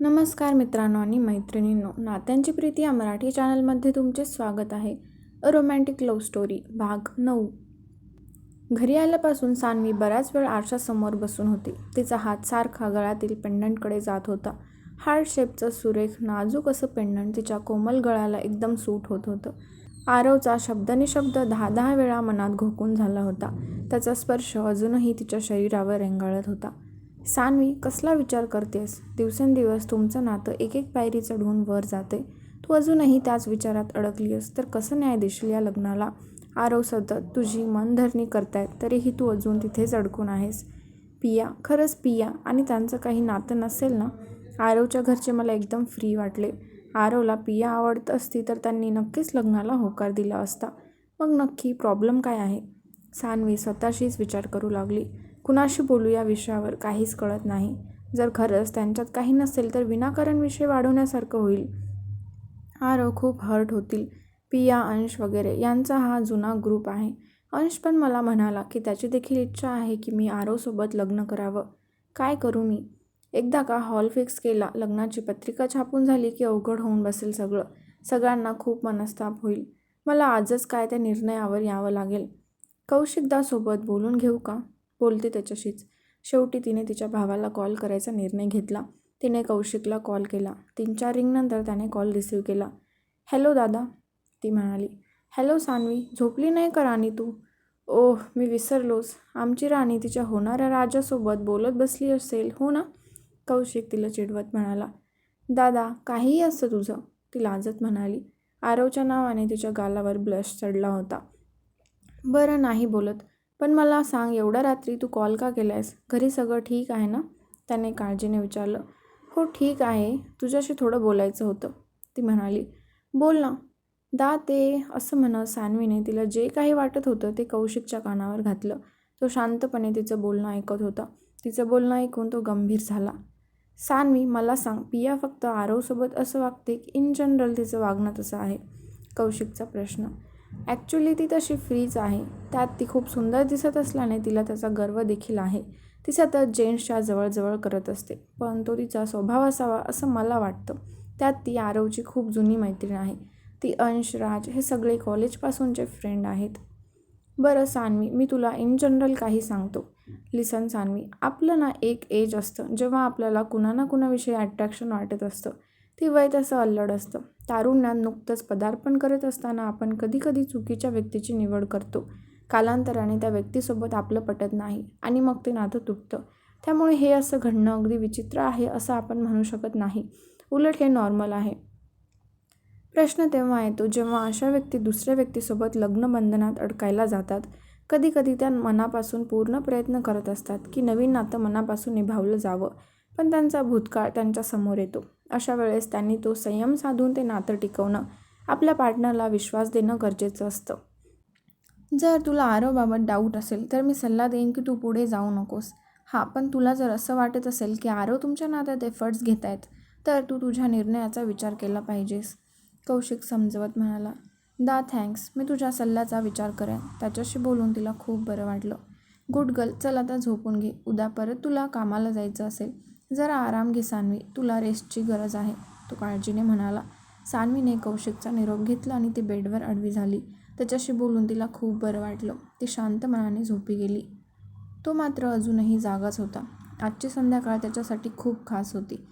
नमस्कार मित्रांनो आणि मैत्रिणींनो नात्यांची प्रीती या मराठी चॅनलमध्ये तुमचे स्वागत आहे. अ रोमॅन्टिक लव्ह स्टोरी भाग नऊ. घरी आल्यापासून सानवी बराच वेळ आरशासमोर बसून होती. तिचा हात सारखा गळ्यातील पेंडंटकडे जात होता. हार्ट शेपचं सुरेख नाजूक असं पेंडंट तिच्या कोमल गळ्याला एकदम सूट होत होतं. आरवचा शब्दनिशब्द दहा दहा वेळा मनात घोकून झाला होता. त्याचा स्पर्श अजूनही तिच्या शरीरावर रेंगाळत होता. सान्वी कसला विचार करतेस? दिवसेंदिवस तुमचं नातं एक एक पायरी चढवून वर जाते. तू अजूनही त्याच विचारात अडकलीस तर कसं न्याय देशील या लग्नाला? आरव सतत तुझी मनधरणी करतायत तरीही तू अजून तिथेच अडकून आहेस. पिया खरंच पिया आणि त्यांचं काही नातं नसेल ना? आरवच्या घरचे मला एकदम फ्री वाटले. आरवला पिया आवडत असती तर त्यांनी नक्कीच लग्नाला होकार दिला असता. मग नक्की प्रॉब्लेम काय आहे? सानवी स्वतःशीच विचार करू लागली. कुणाशी बोलू या विषयावर काहीच कळत नाही. जर खरंच त्यांच्यात काही नसेल तर विनाकारण विषय वाढवण्यासारखं होईल. आरव खूप हर्ट होतील. पिया अंश वगैरे यांचा हा जुना ग्रुप आहे. अंश पण मला म्हणाला की त्याची देखील इच्छा आहे की मी आरोसोबत लग्न करावं. काय करू मी? एकदा का हॉल फिक्स केला लग्नाची पत्रिका छापून झाली की अवघड होऊन बसेल सगळं. सगळ्यांना खूप मनस्ताप होईल. मला आजच काय त्या निर्णयावर यावं लागेल? कौशिकदासोबत बोलून घेऊ का? बोलते त्याच्याशीच. शेवटी तिने तिच्या भावाला कॉल करायचा निर्णय घेतला. तिने कौशिकला कॉल केला. तीन चार रिंगनंतर त्याने कॉल रिसीव केला. हॅलो दादा ती म्हणाली. हॅलो सानवी झोपली नाही का राणी तू? ओह मी विसरलोस आमची राणी तिच्या होणाऱ्या राजासोबत बोलत बसली असेल हो ना? कौशिक तिला चिडवत म्हणाला. दादा काहीही असतं तुझं ती लाजत म्हणाली. आरवच्या नावाने तिच्या गालावर ब्लश चढला होता. बरं नाही बोलत. पण मला सांग एवढ्या रात्री तू कॉल का केला आहेस घरी सगळं ठीक आहे ना? त्याने काळजीने विचारलं. हो ठीक आहे. तुझ्याशी थोडं बोलायचं होतं. ती म्हणाली बोल ना. दा ते असं म्हणत सान्वीने तिला जे काही वाटत होतं ते कौशिकच्या कानावर घातलं. तो शांतपणे तिचं बोलणं ऐकत होता. तिचं बोलणं ऐकून तो गंभीर झाला. सान्वी मला सांग पिया फक्त आरवसोबत असं वागते की इन जनरल तिचं वागणं तसं आहे? कौशिकचा प्रश्न. ॲक्च्युली ती तशी फ्रीच आहे. त्यात ती खूप सुंदर दिसत असल्याने तिला त्याचा गर्व देखील आहे. ती सतत जेंट्सच्या जवळजवळ करत असते पण तो तिचा स्वभाव असावा असं मला वाटतं. त्यात ती आरवची खूप जुनी मैत्रीण आहे. ती अंश राज हे सगळे कॉलेजपासूनचे फ्रेंड आहेत. बरं सान्वी मी तुला इन जनरल काही सांगतो. लिसन सान्वी आपलं ना एक एज असतं जेव्हा आपल्याला कुणा ना कुणाविषयी अट्रॅक्शन वाटत असतं. ती वय तसं अल्लड असतं. तारुण्यात नुकतंच पदार्पण करत असताना आपण कधीकधी चुकीच्या व्यक्तीची निवड करतो. कालांतराने त्या व्यक्तीसोबत आपलं पटत नाही आणि मग ते नातं तुटतं. त्यामुळे हे असं घडणं अगदी विचित्र आहे असं आपण म्हणू शकत नाही. उलट हे नॉर्मल आहे. प्रश्न तेव्हा येतो जेव्हा अशा व्यक्ती दुसऱ्या व्यक्तीसोबत लग्नबंधनात अडकायला जातात. कधीकधी त्या मनापासून पूर्ण प्रयत्न करत असतात की नवीन नातं मनापासून निभावलं जावं. पण त्यांचा भूतकाळ त्यांच्यासमोर येतो. अशा वेळेस त्यांनी तो संयम साधून ते नातं टिकवणं आपल्या पार्टनरला विश्वास देणं गरजेचं असतं. जर तुला आरवबाबत डाऊट असेल तर मी सल्ला देईन की तू पुढे जाऊ नकोस. हां पण तुला जर असं वाटत असेल की आरव तुमच्या नात्यात एफर्ट्स घेत आहेत तर तू तुझ्या निर्णयाचा विचार केला पाहिजेस. कौशिक समजवत म्हणाला दा थँक्स. मी तुझ्या सल्ल्याचा विचार करेन. त्याच्याशी बोलून तिला खूप बरं वाटलं. गुड गर्ल चल आता झोपून घे. उद्या परत तुला कामाला जायचं असेल जरा आराम घे सान्वी. तुला रेस्टची गरज आहे. तो काळजीने म्हणाला. सान्वीने कौशिकचा निरोप घेतला आणि ती बेडवर आडवी झाली. त्याच्याशी बोलून तिला खूप बरं वाटलं. ती शांत मनाने झोपी गेली. तो मात्र अजूनही जागाच होता. आजची संध्याकाळ त्याच्यासाठी खूप खास होती.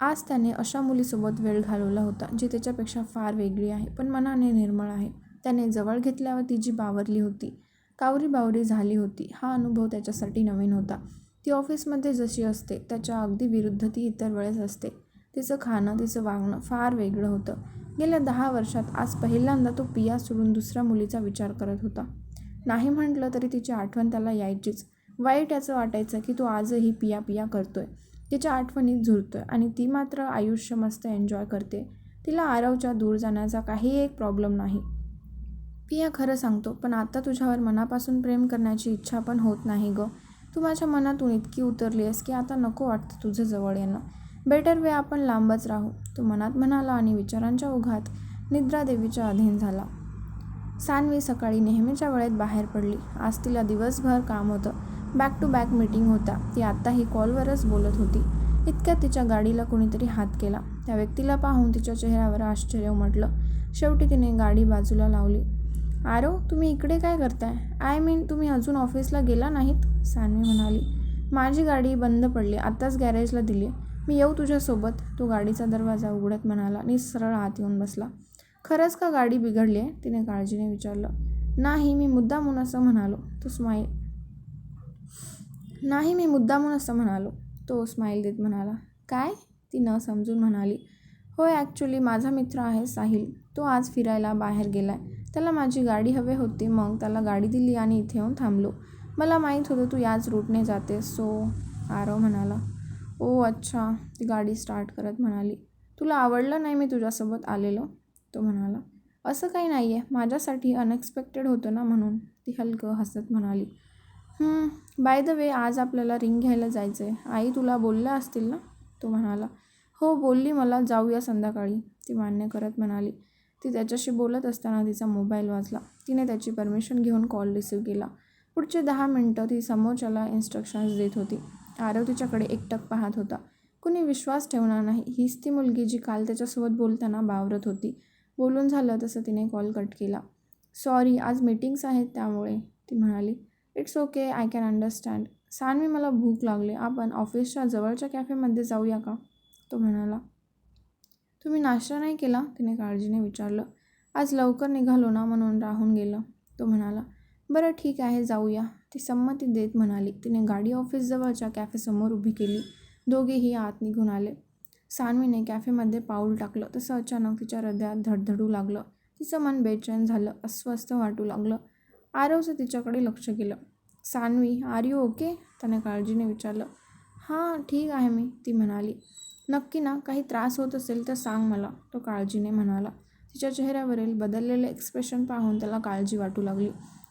आज त्याने अशा मुलीसोबत वेळ घालवला होता जी त्याच्यापेक्षा फार वेगळी आहे पण मनाने निर्मळ आहे. त्याने जवळ घेतल्यावर ती जी बावरली होती कावरी बावरी झाली होती हा अनुभव त्याच्यासाठी नवीन होता. ती ऑफिसमध्ये जशी असते त्याच्या अगदी विरुद्ध ती इतर वेळेस असते. तिचं खाणं तिचं वागणं फार वेगळं होतं. गेल्या दहा वर्षात आज पहिल्यांदा तो पिया सोडून दुसऱ्या मुलीचा विचार करत होता. नाही म्हटलं तरी तिची आठवण त्याला यायचीच. वाईट याचं वाटायचं की तो आजही पिया पिया करतोय. तिच्या आठवणीत झुरतोय आणि ती मात्र आयुष्य मस्त एन्जॉय करते. तिला आरवच्या दूर जाण्याचा काही एक प्रॉब्लेम नाही. पिया खरं सांगतो पण आता तुझ्यावर मनापासून प्रेम करण्याची इच्छा पण होत नाही गं. तू माझ्या मनातून इतकी उतरली आहेस की आता नको वाटतं तुझं जवळ येणं. बेटर वे आपण लांबच राहू. तो मनात म्हणाला आणि विचारांच्या ओघात निद्रादेवीच्या अधीन झाला. सानवी सकाळी नेहमीच्या वेळेत बाहेर पडली. आज तिला दिवसभर काम होतं. बॅक टू बॅक मीटिंग होता ती आत्ताही कॉलवरच बोलत होती. इतक्यात तिच्या गाडीला कोणीतरी हात केला. त्या व्यक्तीला पाहून तिच्या चेहऱ्यावर आश्चर्य उमटलं. शेवटी तिने गाडी बाजूला लावली. आरो तुम्ही इकडे काय करताय? आय मीन तुम्ही अजून ऑफिसला गेला नाहीत? सान्वी म्हणाली. माझी गाडी बंद पडली आत्ताच गॅरेजला दिली. मी येऊ तुझ्यासोबत? तो गाडीचा दरवाजा उघडत म्हणाला. आणि सरळ आत येऊन बसला. खरंच का गाडी बिघडली आहे तिने काळजीने विचारलं. नाही मी मुद्दामून असं म्हणालो. तो स्माईल नाही मी मुद्दामून असं म्हणालो. तो स्माईल देत म्हणाला. काय? ती न समजून म्हणाली. होय ॲक्च्युली माझा मित्र आहे साहिल. तो आज फिरायला बाहेर गेला आहे त्याला माझी गाडी हवे होती मग त्याला गाडी दिली आणि इथे येऊन थांबलो. मला माहीत होतं तू याच रूटने जातेस सो आरव म्हणाला. ओ अच्छा ती गाडी स्टार्ट करत म्हणाली. तुला आवडलं नाही मी तुझ्यासोबत आलेलो? तो म्हणाला. असं काही नाही आहे माझ्यासाठी अनएक्सपेक्टेड होतं ना म्हणून ती हलकं हसत म्हणाली. बाय द वे आज आपल्याला रिंग घ्यायला जायचं आहे आई तुला बोलल्या असतील ना? तो म्हणाला. हो बोलली मला जाऊया संध्याकाळी. ती मान्य करत म्हणाली. ती त्याच्याशी बोलत असताना तिचा मोबाईल वाजला. तिने त्याची परमिशन घेऊन कॉल रिसीव केला. पुढचे दहा मिनटं ती समोरच्याला इन्स्ट्रक्शन्स देत होती. आरव तिच्याकडे एकटक पाहत होता. कुणी विश्वास ठेवणार नाही. हीच ती मुलगी जी काल त्याच्यासोबत बोलताना बावरत होती. बोलून झालं तसं तिने कॉल कट केला. सॉरी आज मीटिंग्स आहेत त्यामुळे ती म्हणाली. It's okay I can understand. Sanvi मला भूक लागली. आपण ऑफिसच्या जवळच्या कॅफेमध्ये जाऊया का? तो म्हणाला. तुम्ही नाश्ता नाही केला? तिने काळजीने विचारलं. आज लवकर निघालो ना म्हणून राहून गेलं. तो म्हणाला बरं ठीक आहे जाऊया. ती संमती देत म्हणाली. तिने गाडी ऑफिसजवळच्या कॅफेसमोर उभी केली. दोघेही आत निघून आले. सानवीने कॅफेमध्ये पाऊल टाकलं. तसं अचानक तिच्या हृदयात धडधडू लागलं. तिचं मन बेचैन झालं. अस्वस्थ वाटू लागलं. आरवचं तिच्याकडे लक्ष केलं सानवी आर यू ओके? त्याने काळजीने विचारलं. हां ठीक आहे मी ती म्हणाली. नक्की ना काही त्रास होत असेल तर सांग मला तो काळजीने म्हणाला. तिच्या चेहऱ्यावरील बदललेले एक्सप्रेशन पाहून त्याला काळजी वाटू लागली.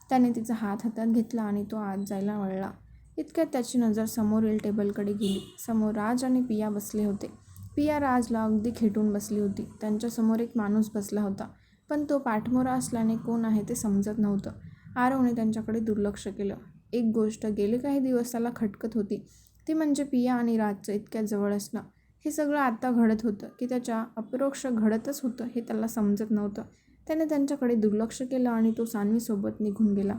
त्याने तिचा हात हातात घेतला आणि तो आत जायला वळला. इतक्यात त्याची नजर समोरील टेबलकडे गेली. समोर राज आणि पिया बसले होते. पिया राजला अगदी खेटून बसली होती. त्यांच्यासमोर एक माणूस बसला होता. पण तो पाठमोरा असल्याने कोण आहे ते समजत नव्हतं. आरवने त्यांच्याकडे दुर्लक्ष केलं. एक गोष्ट गेले काही दिवस त्याला खटकत होती. ती म्हणजे पिया आणि राजचं इतक्या जवळ असणं. हे सगळं आत्ता घडत होतं की त्याच्या अपरोक्ष घडतच होतं हे त्याला समजत नव्हतं. त्याने त्यांच्याकडे दुर्लक्ष केलं आणि तो सान्वीसोबत निघून गेला.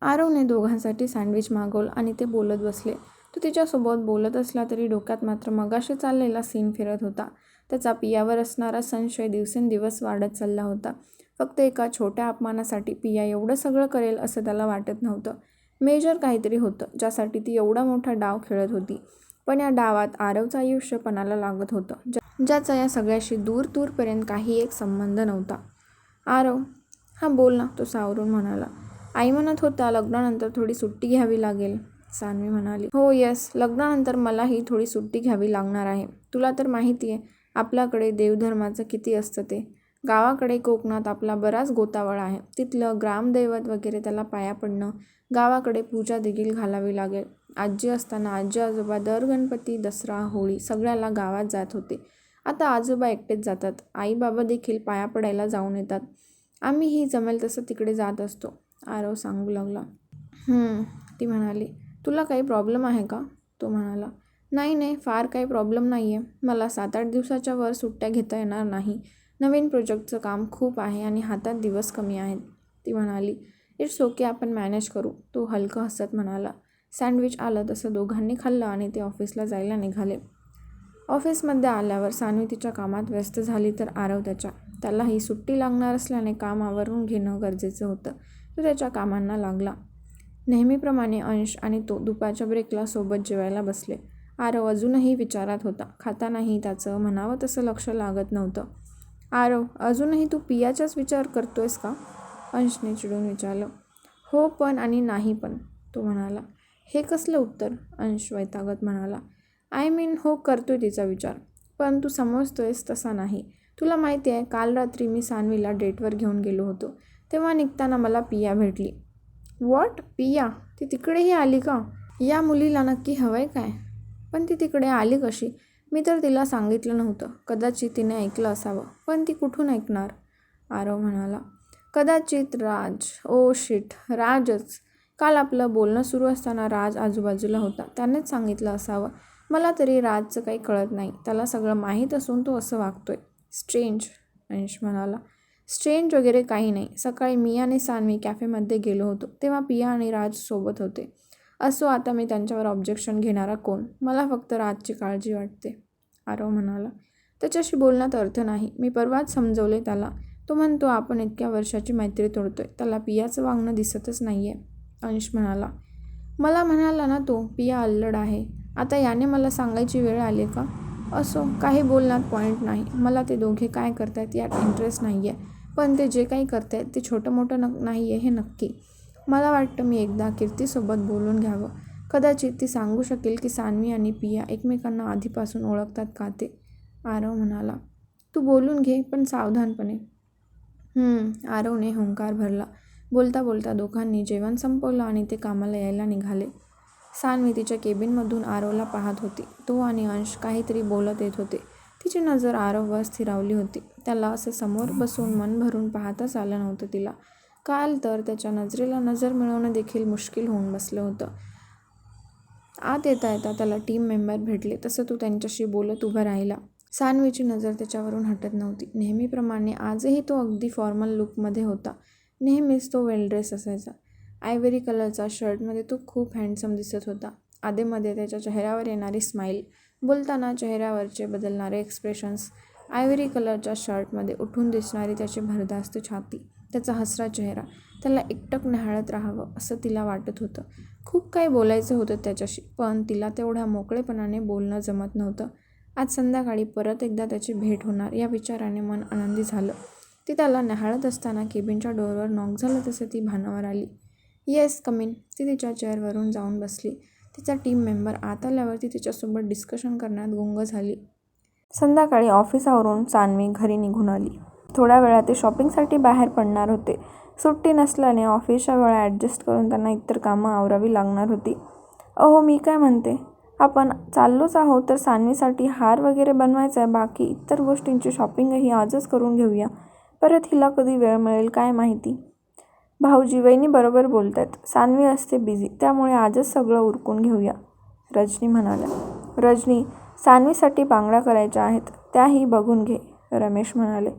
आरवने दोघांसाठी सँडविच मागवलं आणि ते बोलत बसले. तो तिच्यासोबत बोलत असला तरी डोक्यात मात्र मगाशी चाललेला सीन फिरत होता. त्याचा पियावर असणारा संशय दिवसेंदिवस वाढत चालला होता. फक्त एका छोट्या अपमानासाठी पिया एवढं सगळं करेल असं त्याला वाटत नव्हतं. मेजर काहीतरी होतं ज्यासाठी ती एवढा मोठा डाव खेळत होती. पण या डावात आरवचं आयुष्य पणाला लागत होतं. ज्याचा या सगळ्याशी दूर दूरपर्यंत काही एक संबंध नव्हता. आरव हां बोल ना तो सावरून म्हणाला. आई म्हणत होता लग्नानंतर थोडी सुट्टी घ्यावी लागेल. सानवी म्हणाली. हो येस लग्नानंतर मलाही थोडी सुट्टी घ्यावी लागणार आहे. तुला तर माहिती आहे आपल्याकडे देवधर्माचं किती असतं ते. गावाकडे कोकणात आपला बराच गोतावळा आहे. तिथलं ग्रामदैवत वगैरे त्याला पाया पडणं गावाकडे पूजा देखील घालावी लागेल. आजी असताना आजी आजोबा दर गणपती दसरा होळी सगळ्याला गावात जात होते. आता आजोबा एकटेच जातात. आई बाबा देखील पाया पडायला जाऊन येतात. आम्हीही जमेल तसं तिकडे जात असतो. आरव सांगू लागला. ती म्हणाली. तुला काही प्रॉब्लेम आहे का? तो म्हणाला. नाही नाही फार काही प्रॉब्लेम नाही आहे मला सात आठ दिवसाच्या वर सुट्ट्या घेता येणार नाही. नवीन प्रोजेक्टचं काम खूप आहे आणि हातात दिवस कमी आहेत. ती म्हणाली. इट्स ओके आपण मॅनेज करू. तो हलकं हसत म्हणाला. सँडविच आलं तसं दोघांनी खाल्लं आणि ते ऑफिसला जायला निघाले. ऑफिसमध्ये आल्यावर सानवी तिच्या कामात व्यस्त झाली तर आरव त्याच्या त्यालाही सुट्टी लागणार असल्याने काम आवरून घेणं गरजेचं होतं. तो त्याच्या कामांना लागला. नेहमीप्रमाणे अंश आणि तो दुपारच्या ब्रेकला सोबत जेवायला बसले. आरव अजूनही विचारात होता. खातानाही त्याचं म्हणावं तसं लक्ष लागत नव्हतं. आरव अजूनही तू पियाचाच विचार करतोयस का? अंशने चिडून विचारलं. हो पण आणि नाही पण तो म्हणाला. हे कसलं उत्तर? अंश वैतागत म्हणाला. आय मीन हो करतोय तिचा विचार. पण तू समजतोयस तसा नाही. तुला माहिती आहे काल रात्री मी सानवीला डेटवर घेऊन गेलो होतो. तेव्हा निघताना मला पिया भेटली. वॉट? पिया? ती तिकडेही आली का? या मुलीला नक्की हवं आहे काय? पण ती तिकडे आली कशी? मी तर तिला सांगितलं नव्हतं. कदाचित तिने ऐकलं असावं. पण ती कुठून ऐकणार? आरव म्हणाला. कदाचित राज. Oh shit. राजच. काल आपलं बोलणं सुरू असताना राज आजूबाजूला होता. त्यानेच सांगितलं असावं. मला तरी राजचं काही कळत नाही. त्याला सगळं माहीत असून तो असं वागतोय. स्ट्रेंज अंश म्हणाला. स्ट्रेंज वगैरे काही नाही. सकाळी मी आणि सानवी कॅफेमध्ये गेलो होतो. तेव्हा पिया आणि राज सोबत होते. असो आता मी त्यांच्यावर ऑब्जेक्शन घेणारा कोण? मला फक्त राजची काळजी वाटते आरव म्हणाला. त्याच्याशी बोलण्यात अर्थ नाही. मी परवाच समजवले त्याला. तो म्हणतो आपण इतक्या वर्षाची मैत्री तोडतोय. त्याला पियाचं वागणं दिसतच नाही आहे अंश म्हणाला. मला म्हणाला ना तो पिया अल्लड आहे. आता याने मला सांगायची वेळ आली का? असो काही बोलण्यात पॉईंट नाही. मला ते दोघे काय करतायत यात इंटरेस्ट नाही आहे पण ते जे काही करतायत ते छोटं मोठं न नाही आहे हे नक्की. मला वाटतं मी एकदा कीर्तीसोबत बोलून घ्यावं. कदाचित ती सांगू शकेल की सान्वी आणि पिया एकमेकांना आधीपासून ओळखतात का ते? आरव म्हणाला. तू बोलून घे पण सावधानपणे. आरवने हुंकार भरला. बोलता बोलता दोघांनी जेवण संपवलं आणि ते कामाला यायला निघाले. सानवी तिच्या केबिनमधून आरवला पाहत होती. तो आणि अंश काहीतरी बोलत येत होते. तिची नजर आरववर स्थिरावली होती. त्याला असं समोर बसून मन भरून पाहताच आलं नव्हतं तिला. काल तर त्याच्या नजरेला नजर मिळवणं देखील मुश्किल होऊन बसलं होतं. आत येता येता त्याला टीम मेंबर भेटले. तसं तो त्यांच्याशी बोलत उभा राहिला. सानवीची नजर त्याच्यावरून हटत नव्हती. नेहमीप्रमाणे आजही तो अगदी फॉर्मल लुकमध्ये होता. नेहमीच तो वेल ड्रेस असायचा. आयव्हरी कलरचा शर्टमध्ये तो खूप हँडसम दिसत होता. आधेमध्ये त्याच्या चेहऱ्यावर येणारी स्माईल बोलताना चेहऱ्यावरचे बदलणारे एक्सप्रेशन्स आयव्हरी कलरच्या शर्टमध्ये उठून दिसणारी त्याची भरदास्त छाती त्याचा हसरा चेहरा त्याला एकटक न्याहाळत राहावं असं तिला वाटत होतं. खूप काही बोलायचं होतं त्याच्याशी पण तिला तेवढ्या मोकळेपणाने बोलणं जमत नव्हतं. आज संध्याकाळी परत एकदा त्याची भेट होणार या विचाराने मन आनंदी झालं. ती त्याला न्याहाळत असताना केबिनच्या डोअरवर नॉक झालं तसं ती भानावर आली. येस कमिन ती तिच्या चेअरवरून जाऊन बसली. तिचा टीम मेंबर आत आल्यावर ती तिच्यासोबत डिस्कशन करण्यात गुंग झाली. संध्याकाळी ऑफिसावरून सानवी घरी निघून आली. थोड्या वेळात ते शॉपिंगसाठी बाहेर पडणार होते. सुट्टी नसल्याने ऑफिसच्या वेळा ॲडजस्ट करून त्यांना इतर कामं आवरावी लागणार होती. अहो मी काय म्हणते? आपण चाललोच आहोत तर सानवीसाठी हार वगैरे बनवायचा आहे. बाकी इतर गोष्टींची शॉपिंगही आजच करून घेऊया. परत हिला कधी वेळ मिळेल काय माहिती? भाऊजी वहिनी बरोबर बोलत आहेत असते बिझी त्यामुळे आजच सगळं उरकून घेऊया. रजनी म्हणाल्या. रजनी सानवीसाठी बांगड्या करायच्या आहेत त्याही बघून घे रमेश म्हणाले.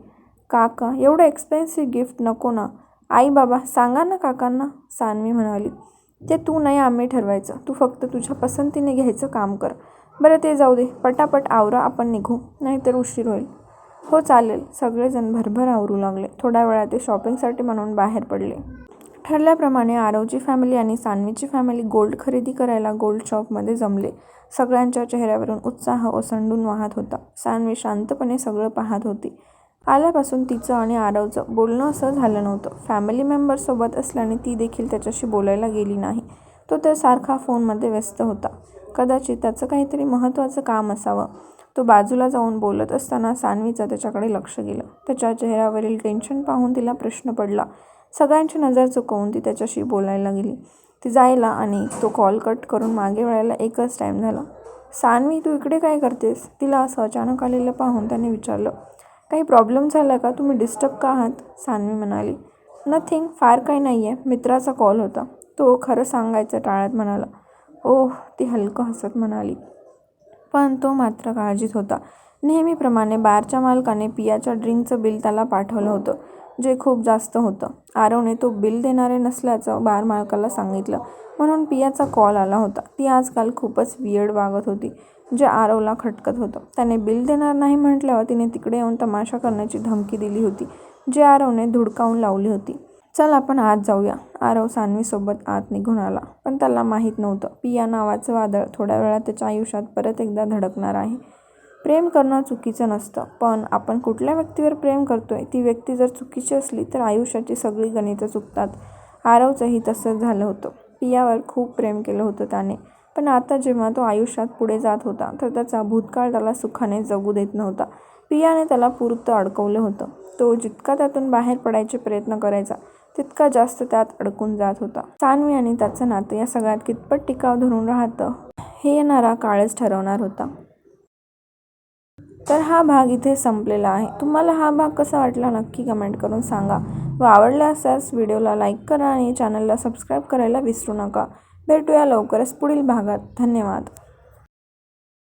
काका एवढं एक्सपेन्सिव्ह गिफ्ट नको ना. आई बाबा सांगा ना काकांना सानवी म्हणाली. ते तू नाही आम्ही ठरवायचं. तू फक्त तुझ्या पसंतीने घ्यायचं काम कर. बरं ते जाऊ दे. पटापट आवरा आपण निघू. नाहीतर उशीर होईल. हो चालेल. सगळेजण भरभर आवरू लागले. थोड्या वेळात ते शॉपिंगसाठी म्हणून बाहेर पडले. ठरल्याप्रमाणे आरवची फॅमिली आणि सान्वीची फॅमिली गोल्ड खरेदी करायला गोल्ड शॉपमध्ये जमले. सगळ्यांच्या चेहऱ्यावरून उत्साह ओसंडून वाहत होता. सान्वी शांतपणे सगळं पाहत होती. आल्यापासून तिचं आणि आरवचं बोलणं असं झालं नव्हतं. फॅमिली मेंबरसोबत असल्याने ती देखील त्याच्याशी बोलायला गेली नाही. तो तर सारखा फोनमध्ये व्यस्त होता. कदाचित त्याचं काहीतरी महत्त्वाचं काम असावं. तो बाजूला जाऊन बोलत असताना सान्वीचं त्याच्याकडे लक्ष गेलं. त्याच्या चेहऱ्यावरील टेन्शन पाहून तिला प्रश्न पडला. सगळ्यांची नजर चुकवून ती त्याच्याशी बोलायला गेली ती जायला आणि तो कॉल कट करून मागे वळायला एकच टाईम झाला. सानवी तू इकडे काय करतेस? तिला असं अचानक आलेलं पाहून त्याने विचारलं. काही प्रॉब्लेम झाला का? तुम्ही डिस्टर्ब का आहात? सानवी म्हणाली. नथिंग फार काही नाही आहे मित्राचा कॉल होता. तो खरं सांगायचं टाळत म्हणाला. ओह ती हलकं हसत म्हणाली. पण तो मात्र काळजीत होता. नेहमीप्रमाणे बारच्या मालकाने पियाच्या ड्रिंकचं बिल त्याला पाठवलं होतं जे खूप जास्त होतं. आरवने तो बिल देणारे नसल्याचं बार मालकाला सांगितलं. म्हणून पियाचा कॉल आला होता. ती आजकाल खूपच वियर्ड वागत होती जे आरवला खटकत होतं. त्याने बिल देणार नाही म्हटल्यावर तिने तिकडे येऊन तमाशा करण्याची धमकी दिली होती जे आरवने धुडकावून लावली होती. चल आपण आत जाऊया. आरव सानवीसोबत आत निघून आला. पण त्याला माहीत नव्हतं. पिया नावाचं वादळ थोड्या वेळात त्याच्या आयुष्यात परत एकदा धडकणार आहे. प्रेम करणं चुकीचं नसतं. पण आपण कुठल्या व्यक्तीवर प्रेम करतोय? ती व्यक्ती जर चुकीची असली तर आयुष्याची सगळी गणितं चुकतात. आरवचंही तसंच झालं होतं. पियावर खूप प्रेम केलं होतं त्याने. पण आता जेव्हा तो आयुष्यात पुढे जात होता तर त्याचा भूतकाळ त्याला सुखाने जगू देत नव्हता. पियाने त्याला पुरतं अडकवलं होतं. तो जितका त्यातून बाहेर पडायचे प्रयत्न करायचा तितका जास्त त्यात अडकून जात होता. सानवी आणि त्याचं नातं या सगळ्यात कितपत टिकाव धरून राहतं हे येणारा काळच ठरवणार होता. तर हा भाग इथे संपलेला आहे. तुम्हाला हा भाग कसा वाटला नक्की कमेंट करून सांगा. व आवडला असल्यास व्हिडिओला लाईक करा आणि चॅनलला सबस्क्राईब करायला विसरू नका. भेटूया लवकरच पुढील भागात. धन्यवाद.